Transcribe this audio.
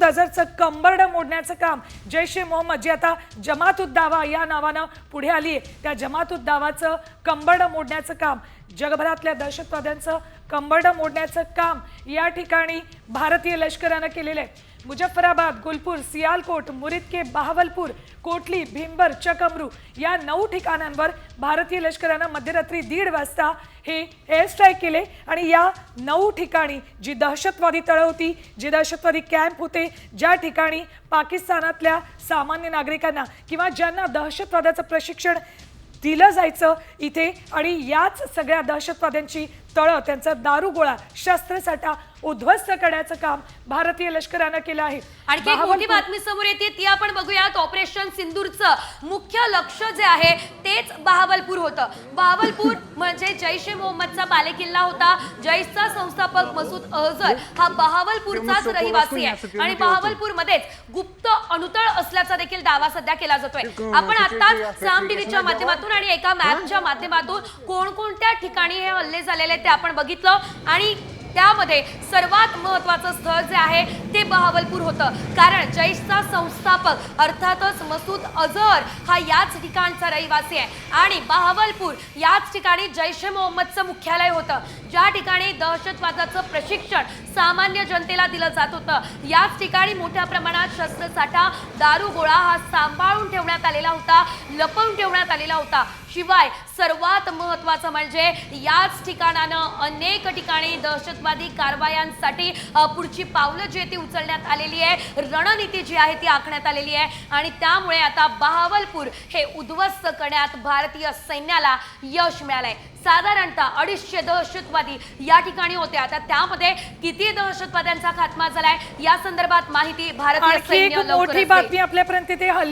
मसूद अझरचं कंबरड मोडण्याचं काम जैश ए मोहम्मद जी आता जमात उद दावा या नावानं पुढे आली आहे. त्या जमात उद दावाचं कंबर्ड मोडण्याचं काम जगभरातल्या दहशतवाद्यांचं कंबर्ड मोडण्याचं काम या ठिकाणी भारतीय लष्करानं केलेलं आहे. मुजफ्फराबाद गुलपूर सियालकोट मुरिदके बहावलपूर कोटली भीमबर चकमरू या नऊ ठिकाणांवर भारतीय लष्करानं मध्यरात्री दीड वाजता हे एअर स्ट्राईक केले आणि या नऊ ठिकाणी जी दहशतवादी तळं होती जे दहशतवादी कॅम्प होते ज्या ठिकाणी पाकिस्तानातल्या सामान्य नागरिकांना किंवा ज्यांना दहशतवादाचं प्रशिक्षण दिलं जायचं इथे आणि याच सगळ्या दहशतवाद्यांची तळं त्यांचा दारुगोळा शस्त्रसाठा उद्ध्वस्त करण्याचं काम भारतीय लष्करानं केलं आहे. आणखी एक मोठी बातमी समोर येते ती आपण बघूयात. ऑपरेशन सिंदूरचं मुख्य लक्ष जे आहे तेच बहावलपूर होतं. बहावलपूर म्हणजे जैश ए मोहम्मदचा बालेकिल्ला होता. जैशचा संस्थापक मसूद अझर हा बहावलपूरचाच रहिवासी आहे. आणि बहावलपूर मध्येच गुप्त अणुतळ असल्याचा देखील दावा सध्या केला जातोय. आपण आताच साम टीव्हीच्या माध्यमातून आणि एका मॅपच्या माध्यमातून कोणकोणत्या ठिकाणी हे हल्ले झालेले आहेत ते आपण बघितलं. आणि त्यामध्ये सर्वात महत्वाचं स्थळ जे आहे ते बहावलपूर होतं. कारण जैशचा संस्थापक अर्थातच मसूद अझर हा याच ठिकाणचा रहिवासी आहे. आणि बहावलपूर याच ठिकाणी जैश ए मोहम्मदचं मुख्यालय होतं. ज्या ठिकाणी दहशतवादाचं प्रशिक्षण सामान्य जनतेला दिलं जात होतं. याच ठिकाणी मोठ्या प्रमाणात शस्त्रसाठा दारुगोळा हा सांभाळून ठेवण्यात आलेला होता लपवून ठेवण्यात आलेला होता. शिवाय सर्वात महत्वाचं म्हणजे याच ठिकाणानं अनेक ठिकाणी दहशतवादी कारवायांसाठी पुढची पावलं जी आहे ती उचलण्यात आलेली आहे. रणनीती जी आहे ती आखण्यात आलेली आहे. आणि त्यामुळे आता बहावलपूर हे उद्ध्वस्त करण्यात भारतीय सैन्याला यश मिळालंय. साधारणतः अडीचशे दहशतवादी या ठिकाणी होते आता त्यामध्ये किती दहशतवाद्यांचा खात्मा झालाय? या संदर्भात माहिती भारतीय मोठी. बातमी आपल्यापर्यंत